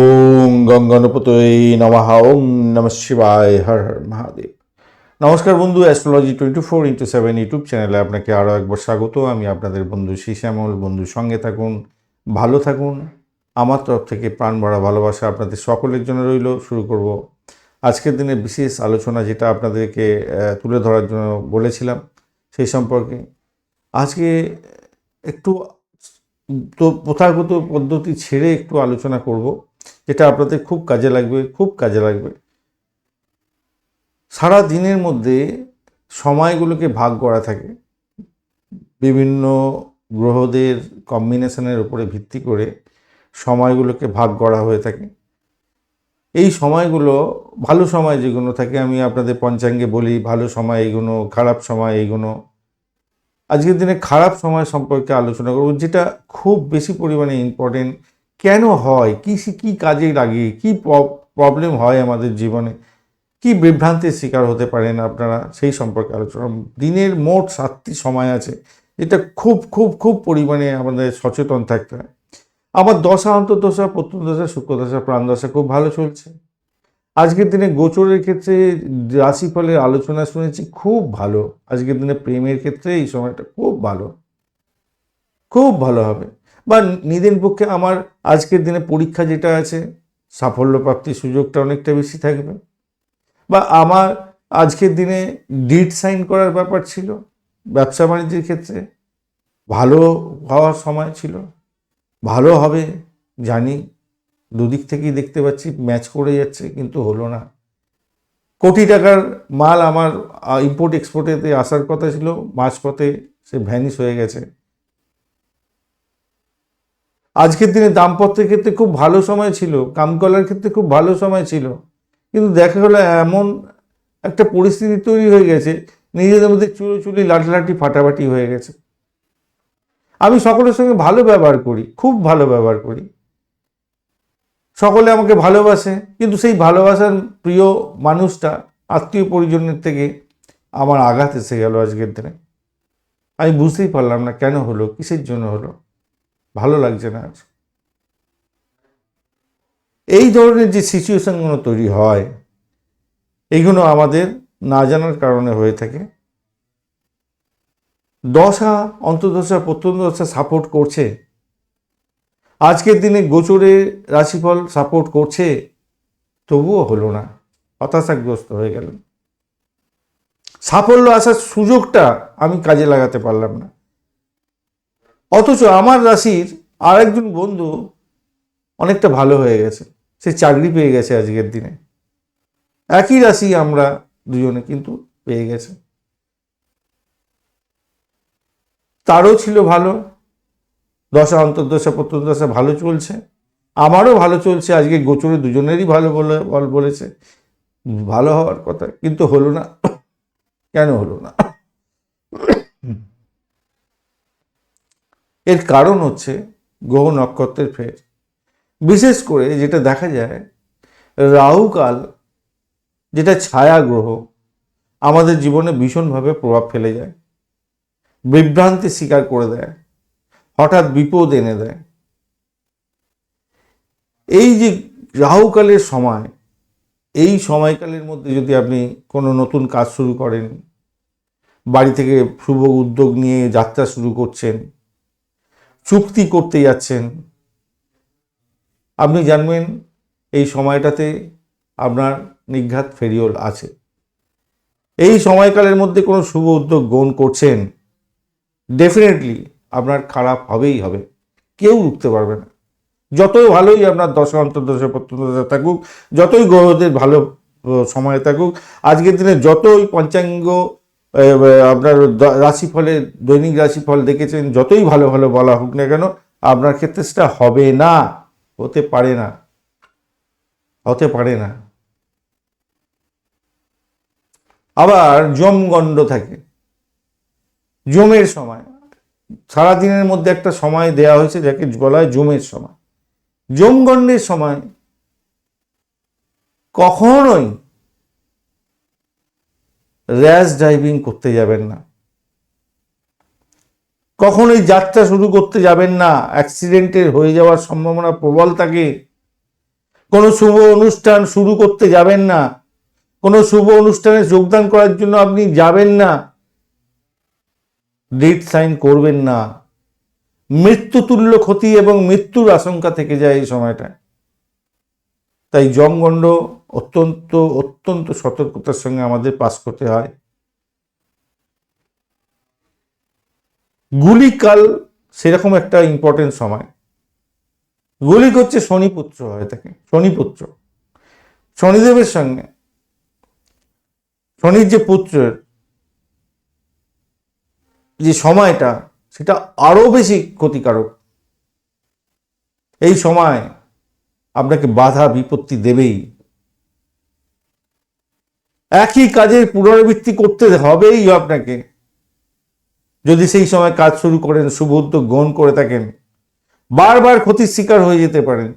ওং গঙ্গনপতই নমঃ ওং নম শিবায়, হর হর মহাদেব। নমস্কার বন্ধু, astrology twenty four into seven YouTube চ্যানেলে আপনাকে আরও একবার স্বাগত। আমি আপনাদের বন্ধু শ্যামল। বন্ধু সঙ্গে থাকুন, ভালো থাকুন। আমার তরফ থেকে প্রাণ ভরা ভালোবাসা আপনাদের সকলের জন্য রইল। শুরু করব আজকের দিনে বিশেষ আলোচনা যেটা আপনাদেরকে তুলে ধরার জন্য বলেছিলাম সেই সম্পর্কে। আজকে একটু তো প্রথাগত পদ্ধতি ছেড়ে একটু আলোচনা করব। যেটা আপনাদের খুব কাজে লাগবে, খুব কাজে লাগবে। সারা দিনের মধ্যে সময়গুলোকে ভাগ করা থাকে। বিভিন্ন গ্রহদের কম্বিনেশনের উপরে ভিত্তি করে সময়গুলোকে ভাগ করা হয়ে থাকে। এই সময়গুলো ভালো সময় যেগুলো থাকে, আমি আপনাদের পঞ্চাঙ্গে বলি, ভালো সময় এইগুলো, খারাপ সময় এইগুলো। আজকের দিনে খারাপ সময় সম্পর্কে আলোচনা করব, যেটা খুব বেশি পরিমাণে ইম্পর্টেন্ট কেন হয়? কী কী কাজে লাগে কী প্রবলেম হয় আমাদের জীবনে? কি বিভ্রান্তির শিকার হতে পারেন আপনারা? সেই সম্পর্কে আলোচনা। দিনের মোট সাতটি সময় আছে। এটা খুব খুব খুব পরিমাণে আমাদের সচেতন থাকতে হয়। আমার দশা, অন্তর্দশা, প্রত্যন্তদশা শুক্রদশা প্রাণদশা খুব ভালো চলছে। আজকের দিনে গোচরের ক্ষেত্রে রাশিফলের আলোচনা শুনেছি খুব ভালো। আজকের দিনে প্রেমের ক্ষেত্রে এই সময়টা খুব ভালো। খুব ভালো হবে। বা নিদেন পক্ষে আমার আজকের দিনে পরীক্ষা যেটা আছে সাফল্য প্রাপ্তির সুযোগটা অনেকটা বেশি থাকবে। বা আমার আজকের দিনে ডিট সাইন করার ব্যাপার ছিল, ব্যবসা বাণিজ্যের ক্ষেত্রে। ভালো হওয়ার সময় ছিল। ভালো হবে, জানি। দুদিক থেকেই দেখতে পাচ্ছি ম্যাচ করে যাচ্ছে, কিন্তু হলো না। কোটি টাকার মাল আমার ইম্পোর্ট এক্সপোর্টেতে আসার কথা ছিল, মাঝপথে সে ভ্যানিশ হয়ে গেছে। আজকের দিনে দাম্পত্যের ক্ষেত্রে খুব ভালো সময় ছিল, কামকলার ক্ষেত্রে খুব ভালো সময় ছিল। কিন্তু দেখা গেলো এমন একটা পরিস্থিতি তৈরি হয়ে গেছে, নিজেদের মধ্যে চুলোচুলি, লাঠলাঠি, ফাটাফাটি হয়ে গেছে। আমি সকলের সঙ্গে ভালো ব্যবহার করি, খুব ভালো ব্যবহার করি। সকলে আমাকে ভালোবাসে, কিন্তু সেই ভালোবাসার প্রিয় মানুষটা, আত্মীয় পরিজনের থেকে আমার আঘাত এসে গেল আজকের দিনে। আমি বুঝতেই পারলাম না কেন হলো, কিসের জন্য হলো। ভালো লাগছে না। আজ এই ধরনের যে সিচুয়েশনগুলো তৈরি হয়, এইগুলো আমাদের না জানার কারণে হয়ে থাকে। দশা, অন্তর্দশা, প্রত্যন্তদশা সাপোর্ট করছে। আজকের দিনে গোচরে রাশিফল সাপোর্ট করছে, তবুও হলো না, হতাশাগ্রস্ত হয়ে গেলেন সাফল্য আসার সুযোগটা আমি কাজে লাগাতে পারলাম না। অথচ আমার রাশির আর একজন বন্ধু অনেকটা ভালো হয়ে গেছে। সে চাকরি পেয়ে গেছে আজকের দিনে। একই রাশি আমরা দুজনে কিন্তু পেয়ে গেছে। তারও ছিল ভালো। দশা, অন্তর্দশা, প্রত্যন্তদশা ভালো চলছে। আমারও ভালো চলছে। আজকে গোচরে দুজনেরই ভালো বল বলেছে। ভালো হওয়ার কথা। কিন্তু হলো না। কেন হলো না? এর কারণ হচ্ছে গ্রহ নক্ষত্রের ফের। বিশেষ করে যেটা দেখা যায় রাহুকাল যেটা ছায়া গ্রহ, আমাদের জীবনে ভীষণভাবে প্রভাব ফেলে যায়। বিভ্রান্তি স্বীকার করে দেয়, হঠাৎ বিপদ এনে দেয়। এই যে রাহুকালের সময়, এই সময়কালের মধ্যে যদি আপনি কোনো নতুন কাজ শুরু করেন, বাড়ি থেকে শুভ উদ্যোগ নিয়ে যাত্রা শুরু করছেন চুক্তি করতে যাচ্ছেন। আপনি জানবেন এই সময়টাতে আপনার নিঘাত ফেরিওল আছে। এই সময়কালের মধ্যে কোনো শুভ উদ্যোগ গ্রহণ করছেন ডেফিনেটলি আপনার খারাপ হবেই হবে। কেউ রুখতে পারবে না। যতই ভালোই আপনার দশা অন্তর্দশা, প্রত্যন্তদশা থাকুক, যতই গ্রহদের ভালো সময় থাকুক, আজকের দিনে যতই পঞ্চাঙ্গ আপনার রাশিফলে, দৈনিক রাশিফল দেখেছেন, যতই ভালো ভালো বলা হোক না কেন, আপনার ক্ষেত্রে সেটা হবে না, হতে পারে না, হতে পারে না। আবার জমগণ্ড থাকে জমের সময়, সারাদিনের মধ্যে একটা সময় দেয়া হয়েছে যাকে বলা হয় জমের সময়। জমগণ্ডের সময় কখনোই র্যাশ ড্রাইভিং করতে যাবেন না। কখনোই যাত্রা শুরু করতে যাবেন না। অ্যাক্সিডেন্টের হয়ে যাওয়ার সম্ভাবনা প্রবল থাকে। কোনো শুভ অনুষ্ঠান শুরু করতে যাবেন না। কোনো শুভ অনুষ্ঠানে যোগদান করার জন্য আপনি যাবেন না। ডেট সাইন করবেন না। মৃত্যুতুল্য ক্ষতি এবং মৃত্যুর আশঙ্কা থেকে যায় এই সময়টায়। তাই জমগণ্ড অত্যন্ত অত্যন্ত সতর্কতার সঙ্গে আমাদের পাস করতে হয়। গুলিকাল সেরকম একটা ইম্পর্টেন্ট সময়। গুলিক হচ্ছে শনিপুত্র হয় থাকে, শনিপুত্র। শনিদেবের সঙ্গে। শনির যে পুত্রের যে সময়টা, সেটা আরও বেশি ক্ষতিকারক। এই সময় আপনাকে বাধা, বিপত্তি দেবেই। একই কাজের পুনরাবৃত্তি করতে হবেই আপনাকে। যদি সেই সময় কাজ শুরু করেন, শুভ উদ্যোগ গ্রহণ করে থাকেন, বারবার ক্ষতির শিকার হয়ে যেতে পারেন।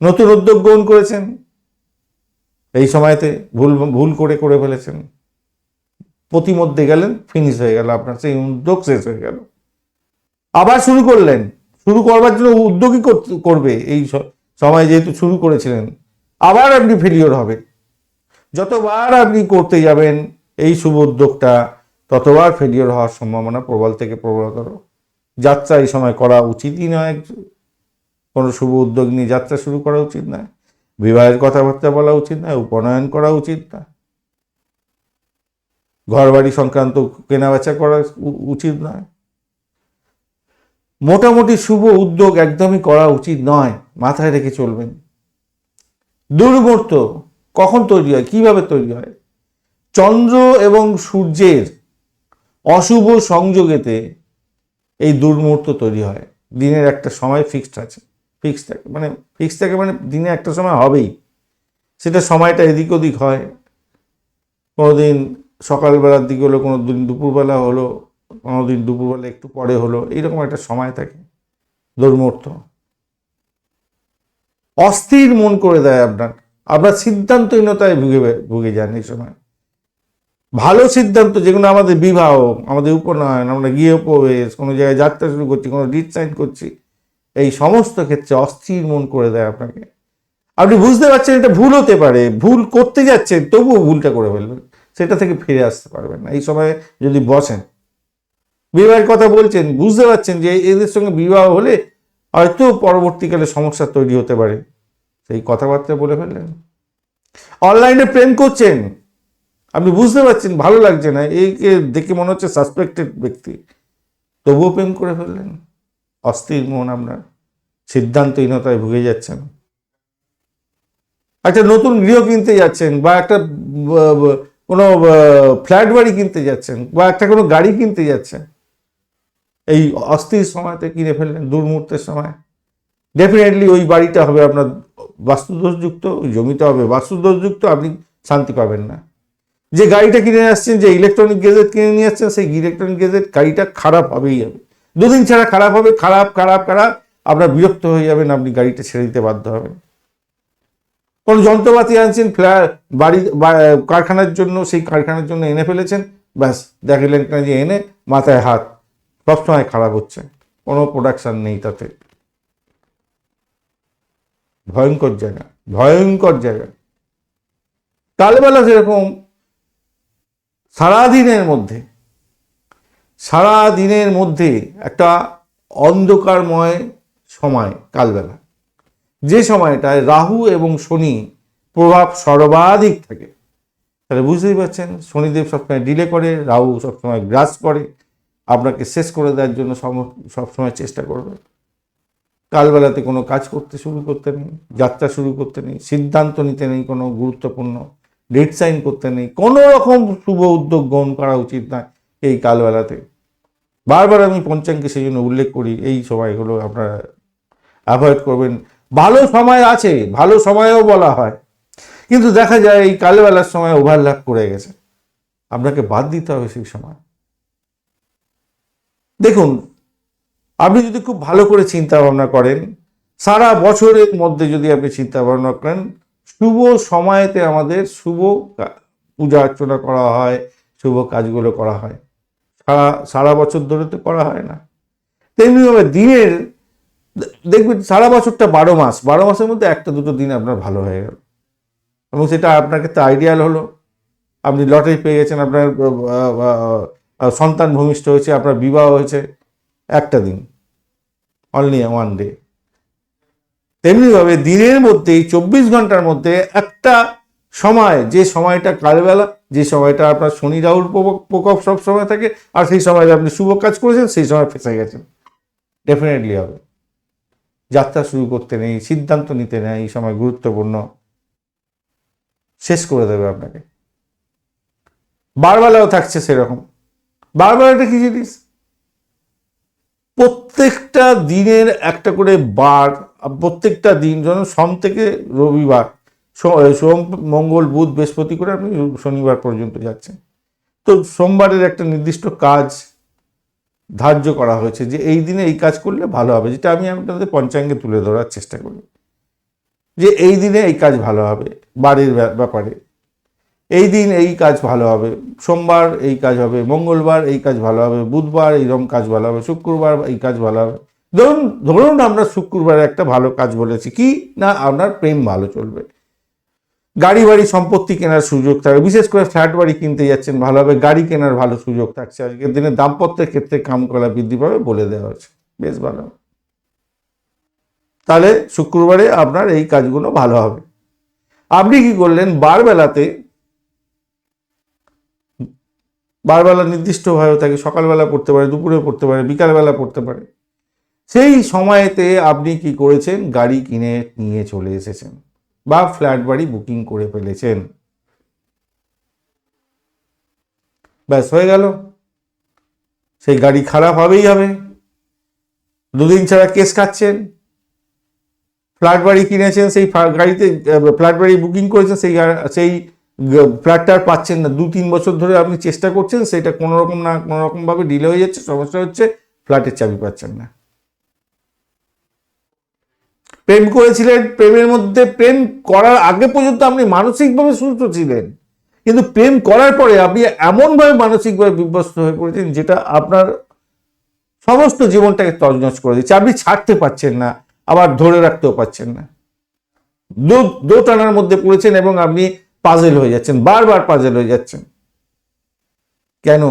নতুন উদ্যোগ গ্রহণ করেছেন, এই সময়তে ভুল ভুল করে করে ফেলেছেন। প্রতিমধ্যে গেলেন ফিনিশ হয়ে গেল, আপনার সেই উদ্যোগ শেষ হয়ে গেল। আবার শুরু করলেন, শুরু করবার জন্য উদ্যোগই করবে, এই সময় যেহেতু শুরু করেছিলেন, আবার আপনি ফেলিওর হবে যতবার আপনি করতে যাবেন, এই শুভ উদ্যোগটা ততবার ফেলিওর হওয়ার সম্ভাবনা প্রবল থেকে প্রবলতর। যাত্রা এই সময় করা উচিতই নয় কোনো শুভ উদ্যোগ নিয়ে যাত্রা শুরু করা উচিত নয়। বিবাহের কথাবার্তা বলা উচিত নয়, উপনয়ন করা উচিত না ঘর বাড়ি সংক্রান্ত কেনাবেচা করা উচিত নয়। মোটামুটি শুভ উদ্যোগ একদমই করা উচিত নয়, মাথায় রেখে চলবেন। দুর্মূর্ত কখন তৈরি হয়? কীভাবে তৈরি হয়? চন্দ্র এবং সূর্যের অশুভ সংযোগেতে এই দুর্মুহূর্ত তৈরি হয়। দিনের একটা সময় ফিক্সড আছে। ফিক্সড থাকে মানে ফিক্সড থাকে মানে দিনে একটা সময় হবেই। সেটা সময়টা এদিক ওদিক হয়। কোনো দিন সকালবেলার দিকে হলো কোনো দিন দুপুরবেলা হলো কোনো দিন দুপুরবেলা একটু পরে হলো, এইরকম একটা সময় থাকে দুর্মূর্ত অস্থির মন করে দেয় আপনার আপনার সিদ্ধান্তহীনতায় ভুগে ভুগে যান এই সময়। ভালো সিদ্ধান্ত যেগুলো আমাদের বিবাহ, আমাদের উপনয়ন, আমরা গিয়ে প্রবেশ, কোনো জায়গায় যাত্রা শুরু করছি, কোনো ডিট সাইন করছি, এই সমস্ত ক্ষেত্রে অস্থির মন করে দেয় আপনাকে। আপনি বুঝতে পারছেন এটা ভুল হতে পারে, ভুল করতে যাচ্ছেন, তবুও ভুলটা করে ফেলবেন। সেটা থেকে ফিরে আসতে পারবেন না। এই সময় যদি বসেন, বিবাহের কথা বলছেন, বুঝতে পারছেন যে এদের সঙ্গে বিবাহ হলে হয়তো পরবর্তীকালে সমস্যা তৈরি হতে পারে। সেই কথাবার্তা বলে ফেললেন। অনলাইনে প্রেম করছেন। আপনি বুঝতে পারছেন, ভালো লাগছে না। একে দেখে মনে হচ্ছে সাসপেক্টেড ব্যক্তি। তবুও প্রেম করে ফেললেন। অস্থির মন আপনার। সিদ্ধান্তহীনতায় ভুগে যাচ্ছেন। একটা নতুন গৃহ কিনতে যাচ্ছেন বা একটা কোনো ফ্ল্যাট বাড়ি কিনতে যাচ্ছেন বা একটা কোনো গাড়ি কিনতে যাচ্ছেন। এই অস্থির সময়তে কিনে ফেললেন, দুর্মুহূর্তের সময়। ডেফিনেটলি ওই বাড়িটা হবে আপনার বাস্তুদোষযুক্ত ওই জমিটা হবে বাস্তুদোষযুক্ত আপনি শান্তি পাবেন না। যে গাড়িটা কিনে আসছেন, যে ইলেকট্রনিক গেজেট কিনে নিয়ে আসছেন, সেই ইলেকট্রনিক গেজেট গাড়িটা খারাপ হবেই হবে। দুদিন ছাড়া খারাপ হবে, খারাপ খারাপ খারাপ, আপনার বিরক্ত হয়ে যাবেন, আপনি গাড়িটা ছেড়ে দিতে বাধ্য হবেন। কোনো যন্ত্রপাতি আনছেন ফ্ল্যাট বাড়ি কারখানার জন্য, সেই কারখানার জন্য এনে ফেলেছেন, ব্যাস, দেখলেন যে এনে মাথায় হাত, সবসময় খারাপ হচ্ছে, কোনো প্রোডাকশন নেই তাতে। ভয়ঙ্কর জায়গা ভয়ঙ্কর জায়গা। কালবেলা সেরকম সারাদিনের মধ্যে সারা দিনের মধ্যে একটা অন্ধকারময় সময় কালবেলা। যে সময়টায় রাহু এবং শনি প্রভাব সর্বাধিক থাকে। তাহলে বুঝতেই পারছেন, শনিদেব সবসময় ডিলে করে, রাহু সবসময় গ্রাস করে, আপনাকে শেষ করে দেওয়ার জন্য সম- সবসময় চেষ্টা করবে। কালবেলাতে কোনো কাজ করতে শুরু করতে নেই, যাত্রা শুরু করতে নেই, সিদ্ধান্ত নিতে নেই কোনো গুরুত্বপূর্ণ, ডেট সাইন করতে নেই, কোনো রকম শুভ উদ্যোগ গ্রহণ করা উচিত নয় এই কালবেলাতে। বারবার আমি পঞ্চাঙ্গে সেই জন্য উল্লেখ করি, এই সময়গুলো আপনারা অ্যাভয়েড করবেন। ভালো সময় আছে, ভালো সময়ও বলা হয়, কিন্তু দেখা যায় এই কালবেলার সময় ওভারল্যাপ করে গেছে। আপনাকে বাদ দিতে হবে সেই সময়। দেখুন আপনি যদি খুব ভালো করে চিন্তা ভাবনা করেন, সারা বছরের মধ্যে যদি আপনি চিন্তা ভাবনা করেন, শুভ সময়তে আমাদের শুভ পূজা অর্চনা করা হয়, শুভ কাজগুলো করা হয়। সারা সারা বছর ধরে তো করা হয় না। তেমনিভাবে দিনের, দেখবেন সারা বছরটা বারো মাস, বারো মাসের মধ্যে একটা দুটো দিন আপনার ভালো হয়ে গেল। এবং সেটা আপনার ক্ষেত্রে আইডিয়াল হলো। আপনি লটারি পেয়ে গেছেন, আপনার সন্তান ভূমিষ্ঠ হয়েছে, আপনার বিবাহ হয়েছে। একটা দিন অনলি ওয়ান ডে তেমনিভাবে দিনের মধ্যে এই চব্বিশ ঘণ্টার মধ্যে একটা সময়, যে সময়টা কালবেলা, যে সময়টা আপনার শনি, রাহুল প্রকোপ সব সময় থাকে, আর সেই সময় আপনি শুভ কাজ করেছেন, সেই সময় ফেসে গেছেন। ডেফিনেটলি হবে। যাত্রা শুরু করতে নেই, সিদ্ধান্ত নিতে নেই, এই সময় গুরুত্বপূর্ণ। শেষ করে দেবে আপনাকে। বারবেলাও থাকছে সেরকম। বারবেলাটা কি জিনিস? প্রত্যেকটা দিনের একটা করে বার প্রত্যেকটা দিন যেন সোম থেকে রবিবার সোম, মঙ্গল, বুধ, বৃহস্পতি করে আপনি শনিবার পর্যন্ত যাচ্ছেন। তো সোমবারের একটা নির্দিষ্ট কাজ ধার্য করা হয়েছে যে এই দিনে এই কাজ করলে ভালো হবে, যেটা আমি আপনাদের পঞ্চাঙ্গে তুলে ধরার চেষ্টা করি। যে এই দিনে এই কাজ ভালো হবে বাড়ির ব্যাপারে। এই দিন এই কাজ ভালো হবে, সোমবার এই কাজ হবে, মঙ্গলবার এই কাজ ভালো হবে, বুধবার এইরকম কাজ ভালো হবে, শুক্রবার এই কাজ ভালো হবে। ধরুন ধরুন আমরা শুক্রবার একটা ভালো কাজ বলেছি, কি না আপনার প্রেম ভালো চলবে? গাড়ি বাড়ি সম্পত্তি কেনার সুযোগ থাকবে, বিশেষ করে ফ্ল্যাট বাড়ি কিনতে যাচ্ছেন, ভালো হবে, গাড়ি কেনার ভালো সুযোগ থাকছে, আজকের দিনে দাম্পত্যের ক্ষেত্রে কাম করা বৃদ্ধি পাবে বলে দেওয়া হয়েছে, বেশ ভালো। তাহলে শুক্রবারে আপনার এই কাজগুলো ভালো হবে। আপনি কি করলেন, বারবেলাতে বারবেলা নির্দিষ্টভাবে থাকে সকালবেলা পড়তে পারে দুপুরে পড়তে পারে, বিকালবেলা পড়তে পারে। সেই সময়েতে আপনি কি করেছেন? গাড়ি কিনে নিয়ে চলে এসেছেন বা ফ্ল্যাট বাড়ি বুকিং করে ফেলেছেন। ব্যাস, হয়ে গেল। সেই গাড়ি খারাপ হবেই হবে। দুদিন ছাড়া কেস খাচ্ছেন। ফ্ল্যাট বাড়ি কিনেছেন, সেই গাড়িতে, ফ্ল্যাট বাড়ি বুকিং করেছেন, সেই সেই আর পাচ্ছেন না। দু তিন বছর ধরে আপনি চেষ্টা করছেন, সেটা কোনো রকম না কোনো রকমভাবে ডিলে হয়ে যাচ্ছে। সমস্যা হচ্ছে ফ্ল্যাটের চাবি পাচ্ছেন না। প্রেম করেছিলেন, প্রেমের মধ্যে প্রেম করার আগে পর্যন্ত আপনি মানসিকভাবে সুস্থ ছিলেন। কিন্তু প্রেম করার পরে আপনি এমনভাবে মানসিকভাবে বিভ্যস্ত হয়ে পড়েছেন, যেটা আপনার সমস্ত জীবনটাকে তজনজ করে দিচ্ছে। আপনি ছাড়তে পারছেন না, আবার ধরে রাখতেও পারছেন না। দো দো টানার মধ্যে পড়েছেন এবং আপনি পাজেল হয়ে যাচ্ছেন, বারবার পাজেল হয়ে যাচ্ছেন। কেন?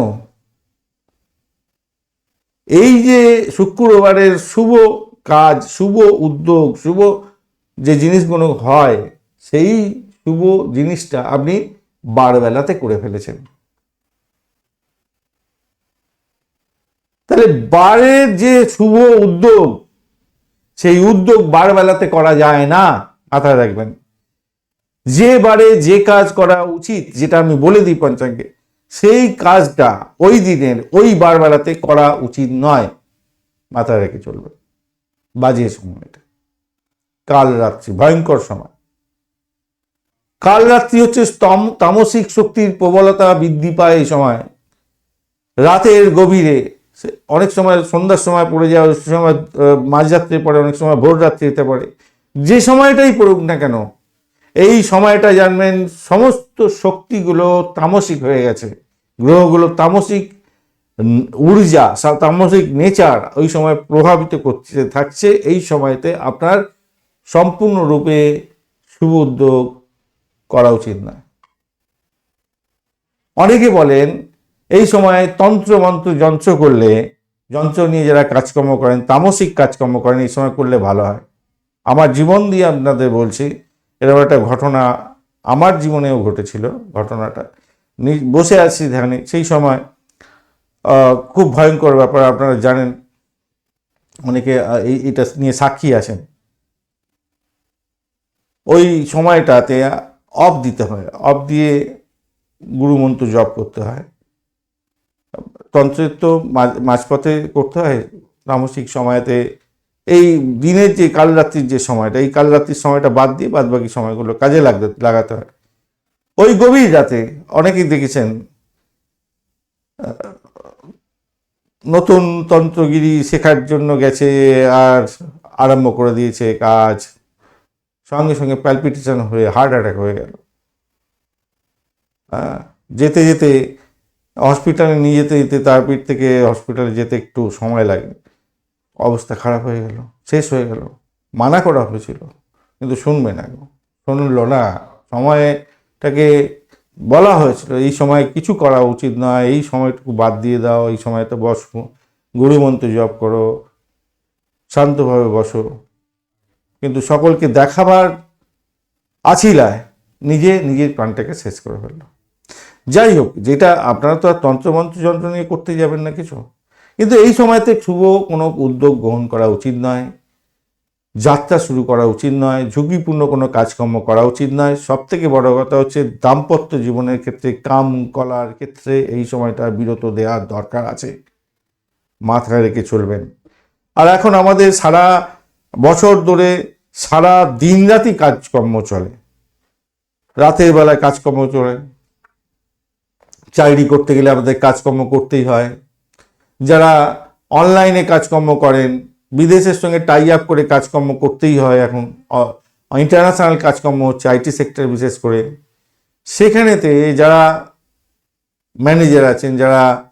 এই যে শুক্রবারের শুভ কাজ, শুভ উদ্যোগ, শুভ যে জিনিসগুলো হয়, সেই শুভ জিনিসটা আপনি বারবেলাতে করে ফেলেছেন। তাহলে বারের যে শুভ উদ্যোগ, সেই উদ্যোগ বারবেলাতে করা যায় না? মাথায় রাখবেন। যে বারে যে কাজ করা উচিত, যেটা আমি বলে দিই পঞ্চাঙ্গে, সেই কাজটা ওই দিনের, ওই বারবেলাতে করা উচিত নয়। মাথায় রেখে চলবে। বাজে সময়টা কাল রাত্রি, ভয়ঙ্কর সময়। কাল রাত্রি হচ্ছে স্তম- তামসিক শক্তির প্রবলতা বৃদ্ধি পায় এই সময়। রাতের গভীরে অনেক সময় সন্ধ্যার সময় পড়ে যায় সময় মাঝরাত্রে পড়ে অনেক সময় ভোর রাত্রি হতে পারে যে সময়টাই পড়ুক না কেন এই সময়টা জানবেন সমস্ত শক্তিগুলো তামসিক হয়ে গেছে। গ্রহগুলো তামসিক, ঊর্জা তামসিক নেচার ওই সময় প্রভাবিত করতে থাকছে। এই সময়তে আপনার সম্পূর্ণরূপে শুভ উদ্যোগ করা উচিত না অনেকে বলেন, এই সময় তন্ত্র মন্ত্র যন্ত্র করলে, যন্ত্র নিয়ে যারা কাজকর্ম করেন, তামসিক কাজকর্ম করেন, এই সময় করলে ভালো হয়। আমার জীবন দিয়ে আপনাদের বলছি এরকম একটা ঘটনা আমার জীবনেও ঘটেছিল, ঘটনাটা। বসে আছি ধ্যানে, সেই সময় খুব ভয়ঙ্কর ব্যাপার, আপনারা জানেন, অনেকে এই, এটা নিয়ে সাক্ষী আছেন। ওই সময়টাতে অফ দিতে হয়, অফ দিয়ে গুরুমন্ত্র জপ করতে হয়। তন্ত্রের তো মাঝ- মাঝপথে করতে হয় তামসিক সময়তে এই দিনের যে কাল রাত্রির যে সময়টা, এই কাল রাত্রির সময়টা বাদ দিয়ে বাদ বাকি সময়গুলো কাজে লাগতে, লাগাতে হয়। ওই গভীর রাতে অনেকেই দেখেছেন নতুন তন্ত্রগিরি শেখার জন্য গেছে আর আরম্ভ করে দিয়েছে কাজ। সঙ্গে সঙ্গে প্যালপিটেশন হয়ে হার্ট অ্যাটাক হয়ে গেল। যেতে যেতে হসপিটালে নিয়ে যেতে যেতে তার পিঠ থেকে হসপিটালে যেতে একটু সময় লাগে অবস্থা খারাপ হয়ে গেল, শেষ হয়ে গেল, মানা করা হয়েছিল। কিন্তু শুনবে না শুনলো না। সময়টাকে বলা হয়েছিল, এই সময় কিছু করা উচিত নয়, এই সময়টুকু বাদ দিয়ে দাও, এই সময়তে বসো গুরুমন্ত্র জপ করো, শান্তভাবে বসো। কিন্তু সকলকে দেখাবার আছিলায়, নিজে নিজের প্রাণটাকে শেষ করে ফেলল। যাই হোক, যেটা আপনারা তো আর তন্ত্রমন্ত্র যন্ত্র নিয়ে করতে যাবেন না কিছু। কিন্তু এই সময়তে শুভ কোনো উদ্যোগ গ্রহণ করা উচিত নয়। যাত্রা শুরু করা উচিত নয়। ঝুঁকিপূর্ণ কোনো কাজকর্ম করা উচিত নয়। সব থেকে বড় কথা হচ্ছে দাম্পত্য জীবনের ক্ষেত্রে কাম, কলার ক্ষেত্রে এই সময়টা বিরত দেওয়ার দরকার আছে। মাথায় রেখে চলবেন। আর এখন আমাদের সারা বছর ধরে সারা দিনরাতি কাজকর্ম চলে। রাতের বেলায় কাজকর্ম চলে। চাকরি করতে গেলে আমাদের কাজকর্ম করতেই হয়। যারা অনলাইনে কাজকর্ম করেন, বিদেশের সঙ্গে টাই আপ করে কাজকর্ম করতেই হয় এখন। ইন্টারন্যাশনাল কাজকর্ম হচ্ছে আইটি সেক্টর বিশেষ করে। সেখানেতে যারা ম্যানেজার আছেন, যারা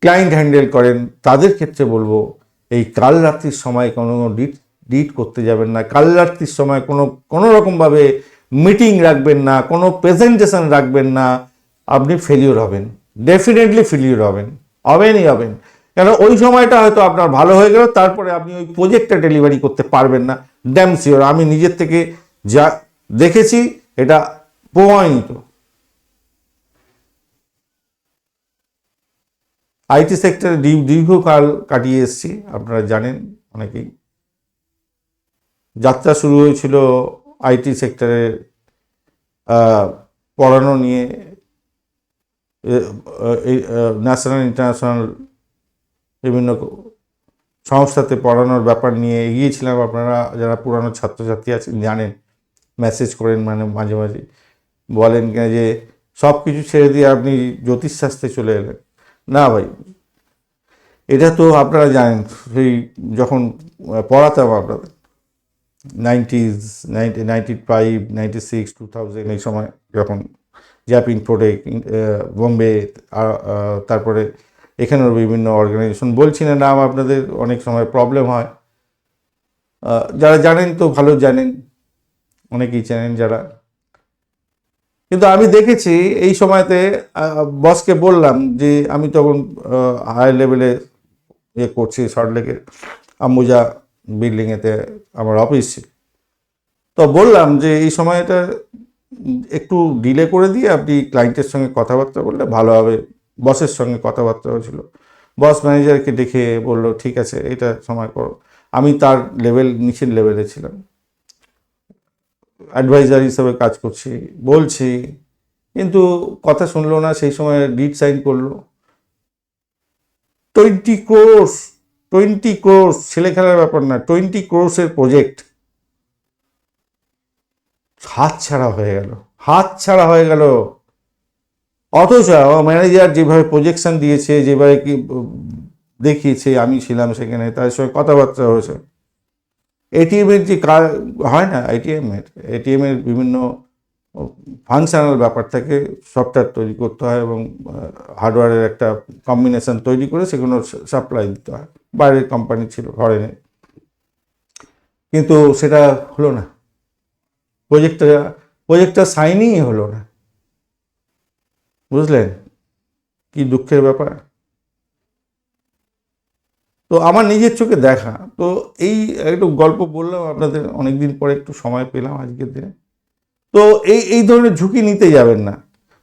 ক্লায়েন্ট হ্যান্ডেল করেন, তাদের ক্ষেত্রে বলব, এই কাল রাত্রির সময় কোনো ডিট ডিট করতে যাবেন না। কাল রাত্রির সময় কোনো কোনো রকমভাবে মিটিং রাখবেন না, কোনো প্রেজেন্টেশন রাখবেন না। আপনি ফেলিওর হবেন। ডেফিনেটলি ফেলিওর হবেন। হবেনই হবেন। কেন ওই সময়টা হয়তো আপনার ভালো হয়ে গেল, তারপরে আপনি ওই প্রজেক্টটা ডেলিভারি করতে পারবেন না। ড্যাম শিওর আমি নিজের থেকে যা দেখেছি, এটা প্রমাণিত। আইটি সেক্টরে দীর্ঘকাল কাটিয়ে এসেছি, আপনারা জানেন অনেকেই। যাত্রা শুরু হয়েছিল আইটি সেক্টরে পড়ানো নিয়ে ন্যাশনাল ইন্টারন্যাশনাল বিভিন্ন সংস্থাতে পড়ানোর ব্যাপার নিয়ে এগিয়েছিলাম। আপনারা যারা পুরানো ছাত্রছাত্রী আছেন, জানেন মেসেজ করেন মানে মাঝে মাঝে বলেন যে সব কিছু ছেড়ে দিয়ে আপনি জ্যোতিষশাস্ত্রে চলে এলেন। না ভাই, এটা তো আপনারা জানেন, সেই যখন পড়াতাম আপনাদের nineties ninety ninety five ninety six two thousand এই সময় যখন জ্যাপিং প্রোডেক্ট বোম্বে তারপরে এখানেও বিভিন্ন অর্গানাইজেশন বলছি না, নাম আপনাদের অনেক সময় প্রবলেম হয়। যারা জানেন তো ভালো জানেন, অনেকেই জানেন যারা। কিন্তু আমি দেখেছি এই সময়তে বসকে বললাম যে, আমি তখন হাই লেভেলে ইয়ে করছি সল্টলেকের আম্বুজা বিল্ডিংয়েতে আমার অফিস তো বললাম যে, এই সময়টা একটু ডিলে করে দিয়ে আপনি ক্লায়েন্টের সঙ্গে কথাবার্তা বললে ভালো হবে। বসের সঙ্গে কথাবার্তা হয়েছিল। বস ম্যানেজারকে ডেকে বলল, ঠিক আছে, এটা সময় করো। আমি তার লেভেল, নিচের লেভেলে ছিলাম। অ্যাডভাইজার হিসেবে কাজ করছি, বলছি, কিন্তু কথা শুনলো না, সেই সময় ডিট সাইন করল। টোয়েন্টি ক্রোর্স টোয়েন্টি ক্রোর্স, ছেলে খেলার ব্যাপার না, টোয়েন্টি ক্রোর্সের প্রজেক্ট। হাত ছাড়া হয়ে গেল হাত ছাড়া হয়ে গেল। অথচ ম্যানেজার যেভাবে প্রজেকশন দিয়েছে, যেভাবে কি, দেখিয়েছে, আমি ছিলাম সেখানে, তার সঙ্গে কথাবার্তা হয়েছে। এটিএমের যে কাজ, হয় না এটিএমের এটিএমের বিভিন্ন ফাংশনাল ব্যাপার থাকে সফটওয়্যার তৈরি করতে হয় এবং হার্ডওয়্যারের একটা কম্বিনেশন তৈরি করে সেগুলো সাপ্লাই দিতে হয়। বাইরের কোম্পানি ছিল ফরেনে কিন্তু সেটা হলো না। প্রজেক্টটা প্রজেক্টটা সাইনিংই হলো না। বুঝলেন? কি দুঃখের ব্যাপার? তো আমার নিজের চোখে দেখা। তো এই একটু গল্প বললাম আপনাদের, অনেকদিন পরে একটু সময় পেলাম আজকের দিনে। তো এই এই ধরনের ঝুঁকি নিতে যাবেন না।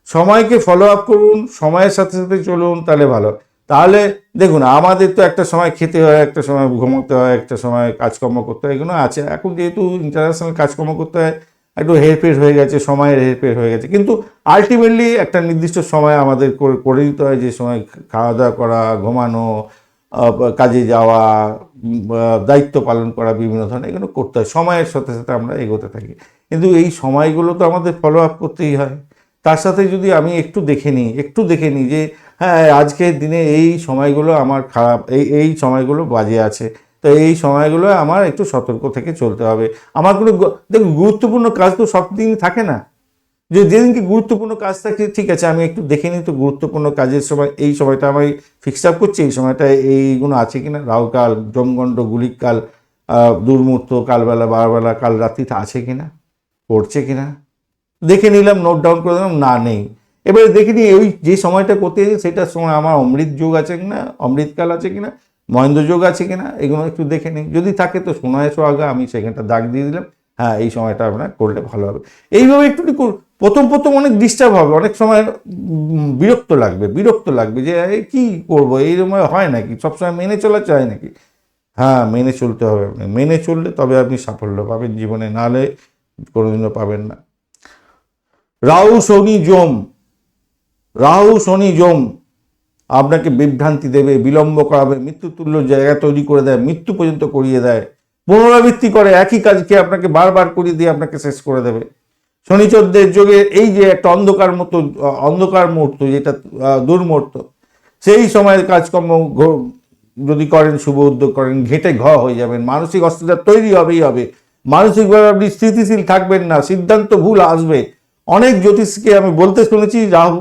সময়কে ফলো আপ করুন, সময়ের সাথে সাথে চলুন, তাহলে ভালো। তাহলে দেখুন, আমাদের তো একটা সময় খেতে হয়, একটা সময় ঘুমোতে হয়, একটা সময় কাজকর্ম করতে হয়, এগুলো আছে। এখন যেহেতু ইন্টারন্যাশনাল কাজকর্ম করতে হয় একটু হেরফের হয়ে গেছে, সময়ের হেরফের হয়ে গেছে। কিন্তু আলটিমেটলি একটা নির্দিষ্ট সময় আমাদের করে দিতে হয়, যে সময় খাওয়া দাওয়া করা, ঘুমানো কাজে যাওয়া দায়িত্ব পালন করা, বিভিন্ন ধরনের এগুলো করতে হয়। সময়ের সাথে সাথে আমরা এগোতে থাকি। কিন্তু এই সময়গুলো তো আমাদের ফলো আপ করতেই হয়। তার সাথে যদি আমি একটু দেখে নিই, একটু দেখে নিই যে হ্যাঁ আজকের দিনে এই সময়গুলো আমার খারাপ, এই এই সময়গুলো বাজে আছে। তো এই সময়গুলো আমার একটু সতর্ক থেকে চলতে হবে। আমার কোনো দেখুন, গুরুত্বপূর্ণ কাজ তো সব দিন থাকে না। যে যেদিনকে গুরুত্বপূর্ণ কাজ থাকে, ঠিক আছে, আমি একটু দেখে নিই তো গুরুত্বপূর্ণ কাজের সময়, এই সময়টা আমি ফিক্স আপ করছি, এই সময়টা এইগুলো আছে কিনা রাহুকাল জমগণ্ড গুলিকাল দুর্মূর্ত, কালবেলা, বারবেলা, কাল রাত্রিতে আছে কিনা পড়ছে কিনা দেখে নিলাম নোট ডাউন করে দিলাম, না, নেই। এবারে দেখে নিই ওই যে সময়টা করতে সেটার সময় আমার অমৃত যুগ আছে কিনা অমৃতকাল আছে কিনা মহেন্দ্র যোগ আছে কিনা, এগুলো একটু দেখে নিই। যদি থাকে তো এসো আগে, আমি সেখানটা দাগ দিয়ে দিলাম। হ্যাঁ এই সময়টা আপনার করলে ভালো হবে। এইভাবে একটু প্রথম প্রথম অনেক ডিস্টার্ব হবে। অনেক সময় বিরক্ত লাগবে বিরক্ত লাগবে যে কি করব? এই সময় হয় নাকি? সবসময় মেনে চলা চায় নাকি? হ্যাঁ মেনে চলতে হবে আপনি। মেনে চললে তবে আপনি সাফল্য পাবেন জীবনে, নাহলে কোনোদিনও পাবেন না। রাহু, শনি জম রাহু, শনি জম আপনাকে বিভ্রান্তি দেবে, বিলম্ব করাবে, মৃত্যুতুল্য জায়গা তৈরি করে দেয়, মৃত্যু পর্যন্ত করিয়ে দেয়। পুনরাবৃত্তি করে একই কাজকে আপনাকে বারবার করিয়ে দিয়ে আপনাকে শেষ করে দেবে। শনিচরদের যোগে এই যে একটা অন্ধকার মতো, অন্ধকার মুহূর্ত, যেটা দুর্মুহূর্ত, সেই সময়ের কাজকর্ম যদি করেন, শুভ উদ্যোগ করেন, ঘেটে ঘ হয়ে যাবেন। মানসিক অস্থিরতা তৈরি হবেই হবে। মানসিকভাবে আপনি স্থিতিশীল থাকবেন না, সিদ্ধান্ত ভুল আসবে। অনেক জ্যোতিষকে আমি বলতে শুনেছি, রাহু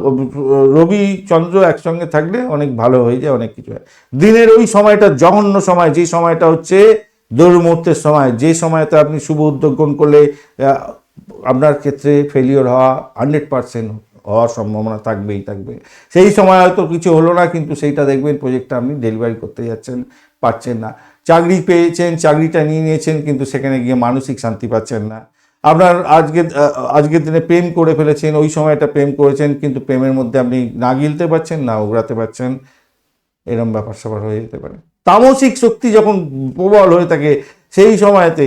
রবি, চন্দ্র একসঙ্গে থাকলে অনেক ভালো হয়ে যায়, অনেক কিছু হয়। দিনের ওই সময়টা জঘন্য সময়, যে সময়টা হচ্ছে দুর্মুহূর্তের সময়, যে সময়তে আপনি শুভ উদ্যোগ করলে আপনার ক্ষেত্রে ফেলিওর হওয়া হান্ড্রেড পার্সেন্ট হওয়ার সম্ভাবনা থাকবেই, থাকবে। সেই সময় হয়তো কিছু হলো না, কিন্তু সেইটা দেখবেন প্রজেক্টটা আপনি ডেলিভারি করতে যাচ্ছেন পারছেন না। চাকরি পেয়েছেন, চাকরিটা নিয়ে নিয়েছেন, কিন্তু সেখানে গিয়ে মানসিক শান্তি পাচ্ছেন না। আপনার আজকে আজকের দিনে প্রেম করে ফেলেছেন, ওই সময়টা প্রেম করেছেন, কিন্তু প্রেমের মধ্যে আপনি না গিলতে পারছেন, না উগড়াতে পারছেন, এরম ব্যাপার স্যাপার হয়ে যেতে পারে। তামসিক শক্তি যখন প্রবল হয়ে থাকে, সেই সময়তে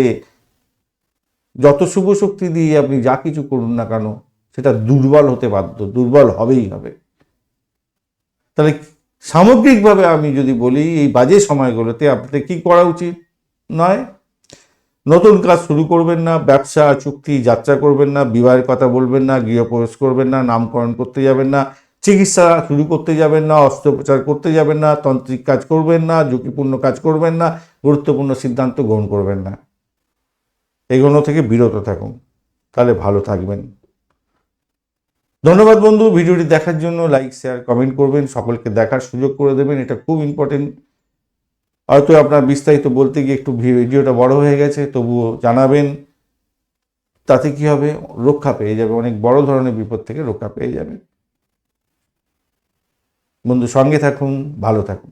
যত শুভ শক্তি দিয়ে আপনি যা কিছু করুন না কেন, সেটা দুর্বল হতে বাধ্য, দুর্বল হবেই হবে। তাহলে সামগ্রিকভাবে আমি যদি বলি, এই বাজে সময়গুলোতে আপনাদের কি করা উচিত? নয়। নতুন কাজ শুরু করবেন না, ব্যবসা, চুক্তি, যাত্রা করবেন না, বিবাহের কথা বলবেন না, গৃহপ্রবেশ করবেন না, নামকরণ করতে যাবেন না, চিকিৎসা শুরু করতে যাবেন না, অস্ত্রোপচার করতে যাবেন না, তান্ত্রিক কাজ করবেন না, ঝুঁকিপূর্ণ কাজ করবেন না, গুরুত্বপূর্ণ সিদ্ধান্ত গ্রহণ করবেন না। এগুলো থেকে বিরত থাকুন, তাহলে ভালো থাকবেন। ধন্যবাদ বন্ধু, ভিডিওটি দেখার জন্য লাইক শেয়ার কমেন্ট করবেন, সকলকে দেখার সুযোগ করে দেবেন, এটা খুব ইম্পর্টেন্ট হয়তো আপনার বিস্তারিত বলতে গিয়ে একটু ভিডিওটা বড় হয়ে গেছে, তবুও জানাবেন। তাতে কি হবে? রক্ষা পেয়ে যাবে, অনেক বড় ধরনের বিপদ থেকে রক্ষা পেয়ে যাবে। বন্ধু, সঙ্গে থাকুন, ভালো থাকুন।